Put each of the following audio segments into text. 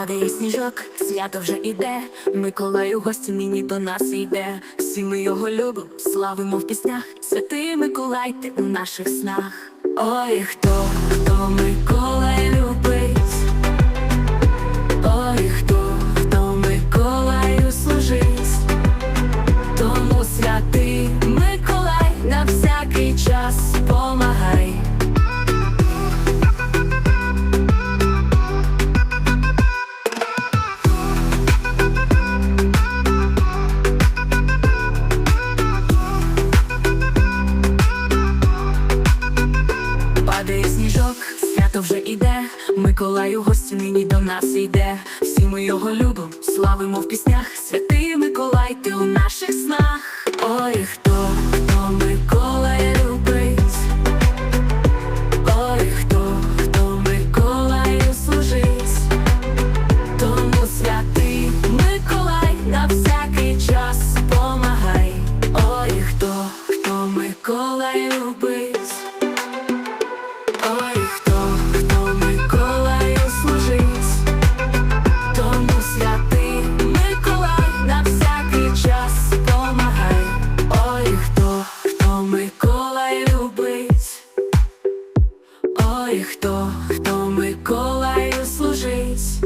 Падає сніжок, свято вже іде, Миколай у гості нині до нас йде. Всі ми його любимо, славимо в піснях. Святий Миколай, ти у наших снах. Ой, хто, хто Миколай любить? Ой, хто, хто Миколаю служить? Тому святий Миколай на всякий час помагай. Іде, Миколай у гості нині до нас йде. Всі ми його любимо, славимо в піснях. Святий Миколай, ти у наших снах. Ой, хто, хто Миколай любить? Ой, хто, хто Миколаю служить? Тому святий Миколай на всякий час помагай. Ой, хто, хто Миколай любить? Хто, хто Миколаю служить,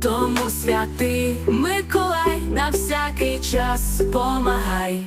тому святий Миколай на всякий час помагай.